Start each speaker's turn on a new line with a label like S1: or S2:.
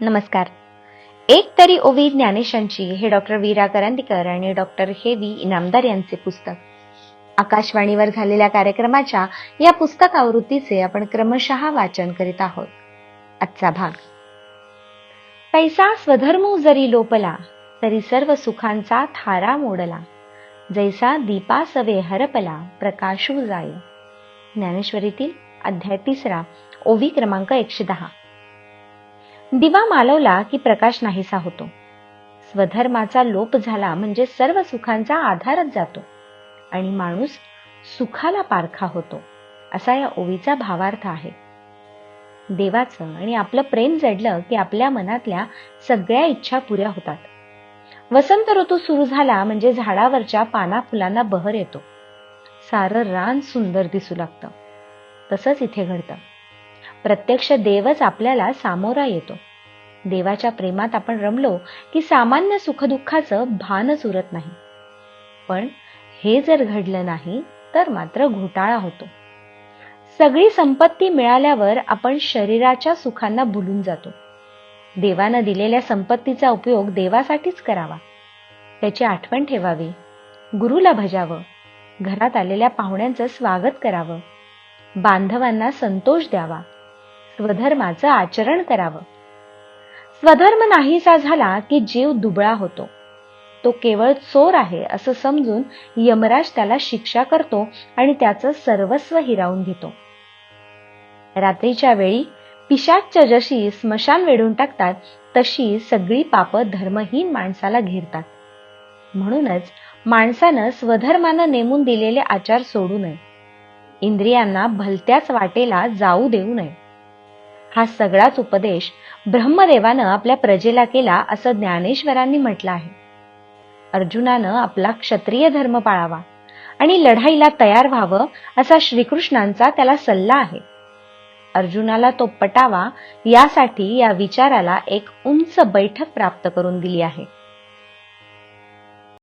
S1: नमस्कार. एक तरी ओवी ज्ञानेशांची हे डॉक्टर वीरा करंदीकर आणि डॉक्टर हे व्ही इनामदार यांचे पुस्तक. आकाशवाणीवर झालेल्या कार्यक्रमाच्या या पुस्तक आवृत्तीचे आपण क्रमशः वाचन करीत आहोत. आजचा भाग. पैसा स्वधर्मू जरी लोपला तरी सर्व सुखांचा थारा मोडला. जैसा दीपासवे हरपला प्रकाशू जाय. ज्ञानेश्वरीतील अध्याय तिसरा ओवी क्रमांक एकशे दहा. दिवा मालवला की प्रकाश नाहीसा होतो. स्वधर्माचा लोप झाला म्हणजे सर्व सुखांचा आधारच जातो आणि माणूस सुखाला पारखा होतो असा या ओवीचा भावार्थ आहे. देवाचं आणि आपलं प्रेम जडलं की आपल्या मनातल्या सगळ्या इच्छा पुऱ्या होतात. वसंत ऋतू सुरू झाला म्हणजे झाडावरच्या पाना फुलांना बहर येतो. सारं रान सुंदर दिसू लागतं. तसंच इथे घडतं. प्रत्यक्ष देवच आपल्याला सामोरा येतो. देवाच्या प्रेमात आपण रमलो की सामान्य सुखदुःखाचं भानच उरत नाही. पण हे जर घडलं नाही तर मात्र घोटाळा होतो. सगळी संपत्ती मिळाल्यावर आपण शरीराच्या सुखांना भुलून जातो. देवानं दिलेल्या संपत्तीचा उपयोग देवासाठीच करावा. त्याची आठवण ठेवावी. गुरुला भजावं. घरात आलेल्या पाहुण्यांचं स्वागत करावं. बांधवांना संतोष द्यावा. स्वधर्माचं आचरण करावं. स्वधर्म नाहीसा झाला की जीव दुबळा होतो. तो केवळ चोर आहे असं समजून यमराज त्याला शिक्षा करतो आणि त्याचं सर्वस्व हिरावून घेतो. रात्रीच्या वेळी पिशाच जशी स्मशान वेढून टाकतात तशी सगळी पापं धर्महीन माणसाला घेरतात. म्हणूनच माणसानं स्वधर्मानं नेमून दिलेले आचार सोडू नये. इंद्रियांना भलत्याच वाटेला जाऊ देऊ नये. हा सगळाच उपदेश ब्रह्मदेवानं आपल्या प्रजेला केला असं ज्ञानेश्वरांनी म्हटलं आहे. अर्जुनानं आपला क्षत्रिय धर्म पाळावा आणि लढाईला तयार व्हावं असा श्रीकृष्णांचा त्याला सल्ला आहे. अर्जुनाला तो पटावा यासाठी या विचाराला एक उंच बैठक प्राप्त करून दिली आहे.